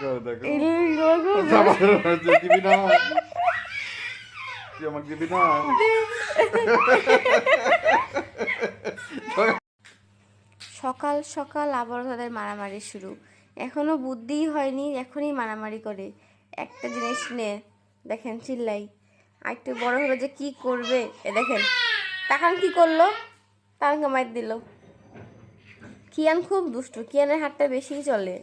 করে দেখো দিবি না তুই আমাকে দিবি না সকাল সকাল আবারও তাদের মারামারি শুরু। এখনও বুদ্ধিই হয়নি এখনই মারামারি করে। একটা জিনিস নে দেখেন চিল্লাই। আর একটু বড় হলো যে কি করবে? এ দেখেন তাকান কি করল? তাকানকে মাইর দিল। কিয়ান খুব দুষ্টু কিয়ানের হাতটা বেশিই চলে।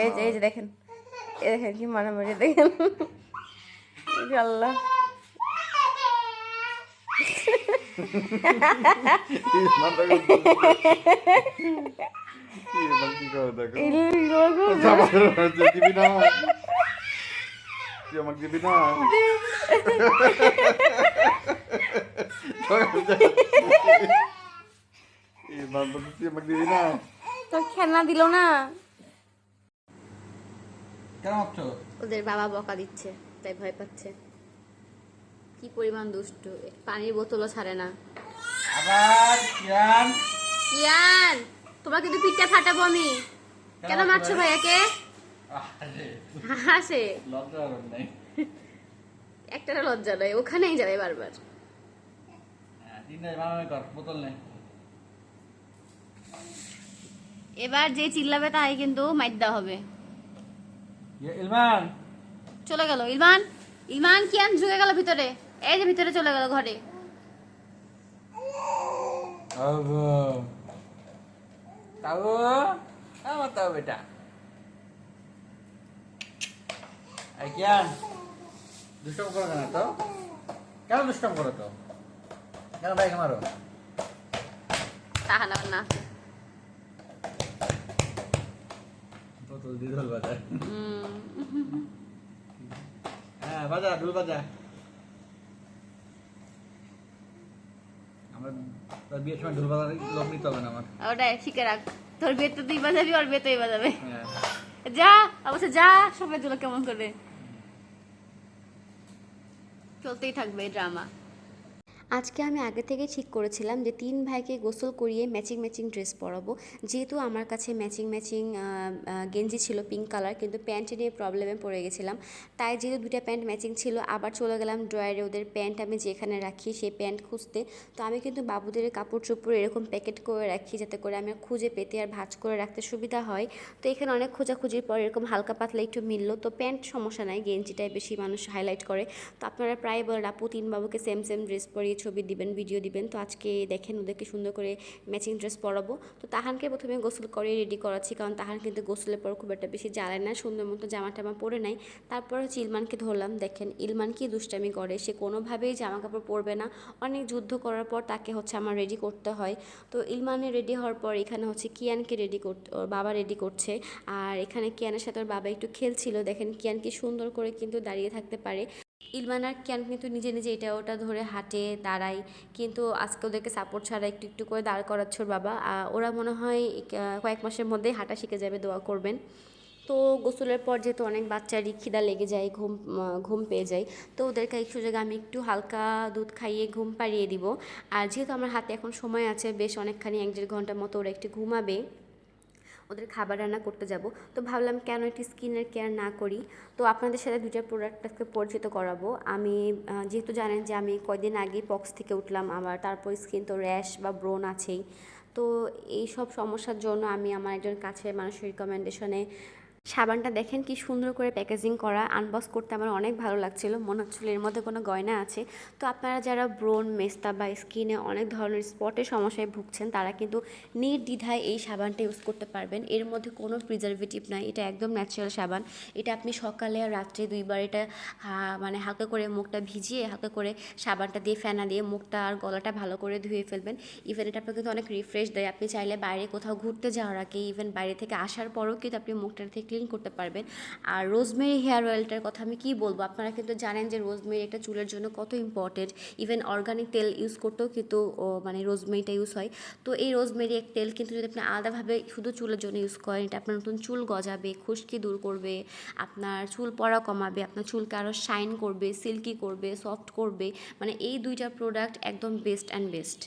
এই যে এই যে দেখেন। এই দেখেন কি মারামারি দেখেন। আল্লাহ। আমাকে দিবি না খেলনা দিল না? কেন ভাবছ? ওদের বাবা বকা দিচ্ছে তাই ভয় পাচ্ছে। কি পরিমাণ দুষ্টু পানির বোতলও ছাড়ে না। আবার কিয়ান? কিয়ান তোমার কিন্তু পিঠটা ফাটাবো আমি। কেন মারছো ভাইয়াকে? হাসে। লজ্জা নাই। একটা লজ্জা নয় ওখানেই যাবে বারবার। নেই। এবার যে চিল্লাবে তাই কিন্তু মাইর দেওয়া হবে। ইলমান। চলে গেল। ইলমান ইলমান কিয়ান ঢুকে গেল ভিতরে? এই যে ভিতরে চলে গেল ঘরে। আবো। তাও আমার তাও বেটা কিয়ান দুষ্টম করো কেন তো কেন দুষ্টম করো তো কেন বাইক মারো? তাহা না। ঢোল হ্যাঁ বাজা ঢোল বাজা। আমার বিয়ের সময় ঢোল বাজার লোক নিতে হবে না আমার? ওটাই শিখে রাখ। তোর তুই বাজাবি বাজাবে। হ্যাঁ। যা অবশ্য যা সবাই কেমন করে। চলতেই থাকবে ড্রামা আজকে আমি আগে থেকে ঠিক করেছিলাম যে তিন ভাইকে গোসল করিয়ে ম্যাচিং ম্যাচিং ড্রেস পরাবো। যেহেতু আমার কাছে ম্যাচিং ম্যাচিং গেঞ্জি ছিল পিঙ্ক কালার কিন্তু প্যান্ট নিয়ে প্রবলেমে পড়ে গেছিলাম। তাই যেহেতু দুইটা প্যান্ট ম্যাচিং ছিল, আবার চলে গেলাম ড্রয়ারে ওদের প্যান্ট আমি যেখানে রাখি সেই প্যান্ট খুঁজতে। তো আমি কিন্তু বাবুদের কাপড় চোপড় এরকম প্যাকেট করে রাখি, যাতে করে আমি খুঁজে পেতে আর ভাঁজ করে রাখতে সুবিধা হয়। তো এখানে অনেক খোঁজাখুঁজির পর এরকম হালকা পাতলা একটু মিললো। তো প্যান্ট সমস্যা নাই, গেঞ্জিটাই বেশি মানুষ হাইলাইট করে। তো আপনারা প্রায় বলেন আপু তিন বাবুকে সেম সেম ড্রেস পরিয়ে ছবি দিবেন ভিডিও দিবেন। তো আজকে দেখেন ওদেরকে সুন্দর করে ম্যাচিং ড্রেস পরাবো। তো তাহানকে প্রথমে গোসল করে রেডি করাচ্ছি, কারণ তাহান কিন্তু গোসলের পর খুব একটা বেশি জ্বালায় না, সুন্দর মতো জামা টামা পরে নাই। তারপর হচ্ছে ইলমানকে ধরলাম, দেখেন ইলমান কি দুষ্টামি করে, সে কোনোভাবেই জামা কাপড় পরবে না। অনেক যুদ্ধ করার পর তাকে হচ্ছে আমার রেডি করতে হয়। তো ইলমানের রেডি হওয়ার পর এখানে হচ্ছে কিয়ানকে রেডি করতে বাবা রেডি করছে। আর এখানে কিয়ানের সাথে ওর বাবা একটু খেলছিল, দেখেন কিয়ান কি সুন্দর করে কিন্তু দাঁড়িয়ে থাকতে পারে। ইলমান আর কিয়ান কিন্তু নিজে নিজে এটা ওটা ধরে হাঁটে, দাঁড়ায়। কিন্তু আজকে ওদেরকে সাপোর্ট ছাড়া একটু একটু করে দাঁড় করাচ্ছ বাবা। ওরা মনে হয় কয়েক মাসের মধ্যেই হাঁটা শিখে যাবে, দোয়া করবেন। তো গোসলের পর যেহেতু অনেক বাচ্চারই খিদা লেগে যায়, ঘুম ঘুম পেয়ে যায়, তো ওদেরকে এই সুযোগে আমি একটু হালকা দুধ খাইয়ে ঘুম পাড়িয়ে দিব। আর যেহেতু আমার হাতে এখন সময় আছে, বেশ অনেকখানি এক দেড় ঘণ্টার মতো ওরা একটু ঘুমাবে। ওদের খাবার রান্না করতে যাব। তো ভাবলাম কেন একটি স্কিনের কেয়ার না করি। তো আপনাদের সাথে দুইটা প্রোডাক্টটাকে পরিচিত করাবো। আমি যেহেতু জানেন যে আমি কয়দিন আগে পক্স থেকে উঠলাম আমার তারপর স্কিন তো র্যাশ বা ব্রোন আছেই। তো এই সব সমস্যার জন্য আমি আমার একজন কাছের মানুষের রিকমেন্ডেশনে সাবানটা দেখেন কি সুন্দর করে প্যাকেজিং করা আনবক্স করতে আমার অনেক ভালো লাগছিল। মনে হচ্ছিল এর মধ্যে কোনো গয়না আছে। তো আপনারা যারা ব্রোন, মেস্তা বা স্কিনে অনেক ধরনের স্পটের সমস্যায় ভুগছেন, তারা কিন্তু নির্দ্বিধায় এই সাবানটা ইউজ করতে পারবেন। এর মধ্যে কোনো প্রিজারভেটিভ নাই, এটা একদম ন্যাচারাল সাবান। এটা আপনি সকালে আর রাত্রে দুইবার এটা মানে হালকা করে মুখটা ভিজিয়ে, হালকা করে সাবানটা দিয়ে ফেনা দিয়ে মুখটা আর গলাটা ভালো করে ধুয়ে ফেলবেন। ইভেন এটা আপনাকে কিন্তু অনেক রিফ্রেশ দেয়। আপনি চাইলে বাইরে কোথাও ঘুরতে যাওয়ার আগে ইভেন বাইরে থেকে আসার পরেও কিন্তু আপনি মুখটা থেকে ক্লিন করতে পারবেন। আর রোজমেরি হেয়ার অয়েলটার কথা আমি কি বলব? আপনারা কিন্তু জানেন যে রোজমেরি একটা চুলের জন্য কত ইম্পর্টেন্ট ইভেন অর্গানিক তেল ইউজ করতেও কিন্তু মানে রোজমেরিটা ইউজ হয়। তো এই রোজমেরি এক তেল কিন্তু যদি আপনি আলাদাভাবে শুধু চুলের জন্য ইউজ করেন, এটা আপনার নতুন চুল গজাবে, খুশকি দূর করবে, আপনার চুল পড়া কমাবে, আপনার চুলকে আরও শাইন করবে সিল্কি করবে সফট করবে মানে এই দুইটা প্রোডাক্ট একদম বেস্ট অ্যান্ড বেস্ট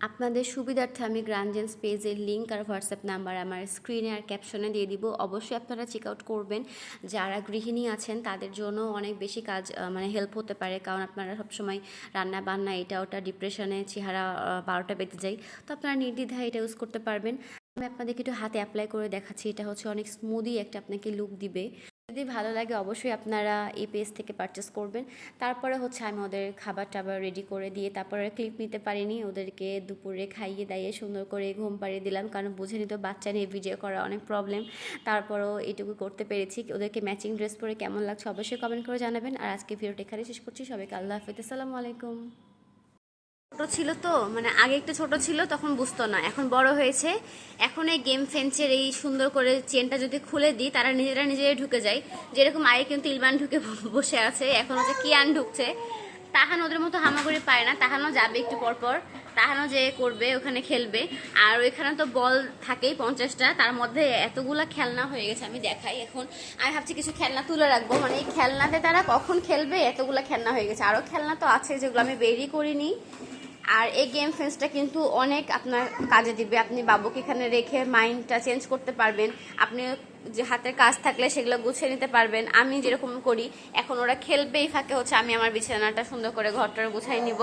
আপনাদের সুবিধার্থে আমি গ্রানজেন্স পেজের লিঙ্ক আর হোয়াটসঅ্যাপ নাম্বার আমার স্ক্রিনে আর ক্যাপশনে দিয়ে দিব। অবশ্যই আপনারা চেক আউট করবেন। যারা গৃহিণী আছেন, তাদের জন্য অনেক বেশি কাজ মানে হেল্প হতে পারে। কারণ আপনারা সবসময় রান্না বান্না, এটা ওটা ডিপ্রেশনে চেহারা বারোটা বেঁধে যায়। তো আপনারা নির্দ্বিধায় এটা ইউজ করতে পারবেন। আমি আপনাদেরকে একটু হাতে অ্যাপ্লাই করে দেখাচ্ছি। এটা হচ্ছে অনেক স্মুদি একটা আপনাকে লুক দিবে। যদি ভালো লাগে অবশ্যই আপনারা এই পেজ থেকে পারচেস করবেন। তারপরে হচ্ছে আমি ওদের খাবার টাবার রেডি করে দিয়ে তারপরে ক্লিপ নিতে পারিনি। ওদেরকে দুপুরে খাইয়ে দাইয়ে সুন্দর করে ঘুম পাড়িয়ে দিলাম। কারণ বুঝে নিত বাচ্চা নিয়ে ভিডিও করা অনেক প্রবলেম তারপরও এটুকু করতে পেরেছি। ওদেরকে ম্যাচিং ড্রেস পরে কেমন লাগছে অবশ্যই কমেন্ট করে জানাবেন। আর আজকে ভিডিওটা এখানে শেষ করছি। সবাইকে আল্লাহ হাফিজ। আসসালামু আলাইকুম। ছোট ছিল তো মানে আগে একটু ছোট ছিল, তখন বুঝতো না। এখন বড় হয়েছে। এখন এই গেম ফেন্সের এই সুন্দর করে চেনটা যদি খুলে দিই, তারা নিজেরা নিজেরাই ঢুকে যায়। যেরকম আগে কিন্তু ইলমান ঢুকে বসে আছে, এখন হচ্ছে কিয়ান ঢুকছে। তাহান ওদের মতো হামাগুড়ি পায় না। তাহানও যাবে একটু পরপর পর। তাহানও যে করবে, ওখানে খেলবে। আর ওইখানে তো বল থাকেই পঞ্চাশটা। তার মধ্যে এতগুলা খেলনা হয়ে গেছে, আমি দেখাই এখন। আমি ভাবছি কিছু খেলনা তুলে রাখব। মানে এই খেলনাতে তারা কখন খেলবে, এতগুলা খেলনা হয়ে গেছে। আরও খেলনা তো আছে যেগুলো আমি বেরি করিনি। আর এই গেম ফেন্সটা কিন্তু অনেক আপনার কাজে দিবে। আপনি বাবুকে এখানে রেখে মাইন্ডটা চেঞ্জ করতে পারবেন। আপনি যে হাতের কাজ থাকলে সেগুলো গুছিয়ে নিতে পারবেন। আমি যেরকম করি, এখন ওরা খেলবেই ফাঁকে হচ্ছে, আমি আমার বিছানাটা সুন্দর করে ঘরটা গুছাই নিব।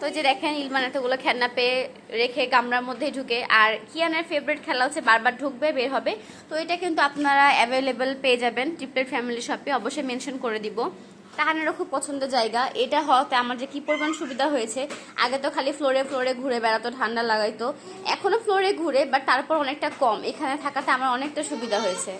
তো যে দেখেন, ইলমান এতগুলো খেলনা পেয়ে রেখে গামলার মধ্যেই ঢুকে। আর কিয়ানের ফেভারিট খেলা হচ্ছে বারবার ঢুকবে, বের হবে। তো এটা কিন্তু আপনারা অ্যাভেলেবেল পেয়ে যাবেন। ট্রিপলেট ফ্যামিলি শপে অবশ্যই মেনশন করে দিব। তাহানেরও খুব পছন্দের জায়গা। এটা হওয়াতে আমার যে কী পরিমাণ সুবিধা হয়েছে, আগে তো খালি ফ্লোরে ফ্লোরে ঘুরে বেড়াতো, ঠান্ডা লাগাইতো। এখনও ফ্লোরে ঘুরে বাট তারপর অনেকটা কম। এখানে থাকাতে আমার অনেকটা সুবিধা হয়েছে।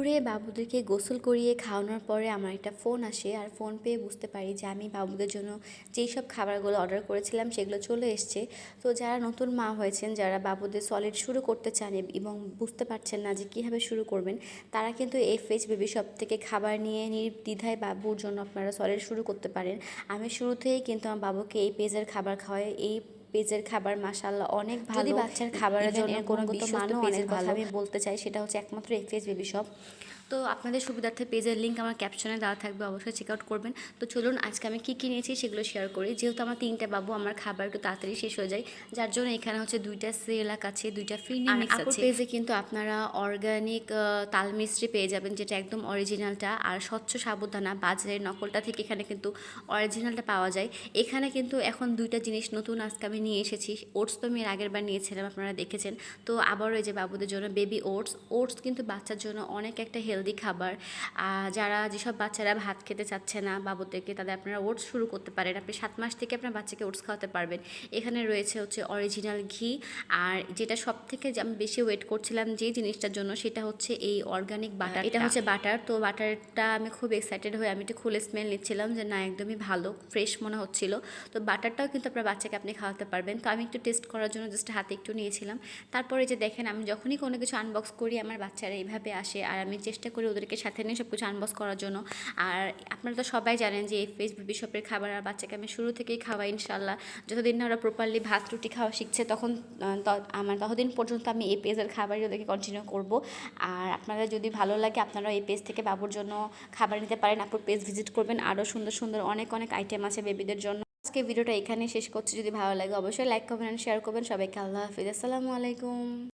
ঘুরে বাবুদেরকে গোসল করিয়ে খাওয়ানোর পরে আমার একটা ফোন আসে আর ফোন পেয়ে বুঝতে পারি যে আমি বাবুদের জন্য যেই সব খাবারগুলো অর্ডার করেছিলাম সেগুলো চলে এসছে। তো যারা নতুন মা হয়েছেন, যারা বাবুদের সলিড শুরু করতে চান এবং বুঝতে পারছেন না যে কীভাবে শুরু করবেন, তারা কিন্তু এই ফেজ বেবি শপ থেকে খাবার নিয়ে নির্দ্বিধায় বাবুর জন্য আপনারা সলিড শুরু করতে পারেন। আমি শুরুতেই কিন্তু আমার বাবুকে এই পেজের খাবার খাওয়াই, এই পেজের খাবার মাসাল্লাহ অনেক ভালো বাচ্চার খাবারের জন্য কোনো বিশ্বস্ত অনেক কথা আমি বলতে চাই সেটা হচ্ছে একমাত্র এফএস বেবি শপ তো আপনাদের সুবিধার্থে পেজের লিঙ্ক আমার ক্যাপশনে দেওয়া থাকবে অবশ্যই চেক আউট করবেন। তো চলুন আজকে আমি কী কী নিয়েছি সেগুলো শেয়ার করি। যেহেতু আমার তিনটা বাবু আমার খাবার একটু তাড়াতাড়ি শেষ হয়ে যায় যার জন্য এখানে হচ্ছে দুইটা সেলাক আছে দুইটা ফিরনি মিক্স আছে। পেজে কিন্তু আপনারা অর্গানিক তাল মিস্ত্রি পেয়ে যাবেন যেটা একদম অরিজিনালটা আর স্বচ্ছ সাবধানা বাজারের নকলটা থেকে এখানে কিন্তু অরিজিনালটা পাওয়া যায়। এখানে কিন্তু এখন দুইটা জিনিস নতুন আজকে আমি নিয়ে এসেছি। ওটস তো আমি এর আগের বার নিয়েছিলাম আপনারা দেখেছেন। তো আবারও এই যে বাবুদের জন্য বেবি ওটস ওটস কিন্তু বাচ্চার জন্য অনেক একটা হেলদি খাবার। যারা যেসব বাচ্চারা ভাত খেতে চাচ্ছে না বাবুদেরকে তাদের আপনারা ওটস শুরু করতে পারেন। আপনি সাত মাস থেকে আপনার বাচ্চাকে ওটস খাওয়াতে পারবেন। এখানে রয়েছে হচ্ছে অরিজিনাল ঘি। আর যেটা সব থেকে যে আমি বেশি ওয়েট করছিলাম যে জিনিসটার জন্য সেটা হচ্ছে এই অর্গানিক বাটার এটা হচ্ছে বাটার তো বাটারটা আমি খুব এক্সাইটেড হয়ে আমি একটু খুলে স্মেল নিচ্ছিলাম যে না একদমই ভালো ফ্রেশ মনে হচ্ছিল। তো বাটারটাও কিন্তু আপনার বাচ্চাকে আপনি খাওয়াতে পারবেন। তো আমি একটু টেস্ট করার জন্য জাস্ট হাতে একটু নিয়েছিলাম। তারপরে যে দেখেন আমি যখনই কোনো কিছু আনবক্স করি আমার বাচ্চারা এইভাবে আসে। আর আমি চেষ্টা করি ওদেরকে সাথে নিয়ে সব কিছু আনবক্স করার জন্য। আর আপনারা তো সবাই জানেন যে এই ফেস বেবি শপের খাবার আর বাচ্চাকে আমি শুরু থেকেই খাওয়াই ইনশাল্লাহ যতদিন না ওরা প্রপারলি ভাত, রুটি খাওয়া শিখছে, তখন আমার ততদিন পর্যন্ত আমি এই পেজের খাবারই ওদেরকে কন্টিনিউ করব। আর আপনারা যদি ভালো লাগে আপনারা এই পেজ থেকে বাবুর জন্য খাবার নিতে পারেন। আপুর পেজ ভিজিট করবেন। আরও সুন্দর সুন্দর অনেক অনেক আইটেম আছে বেবিদের জন্য। আজকে ভিডিওটা এখানে শেষ করছি। যদি ভালো লাগে, অবশ্যই লাইক করবেন শেয়ার করবেন। সবাইকে আল্লাহ হাফিজ। আসসালামু আলাইকুম।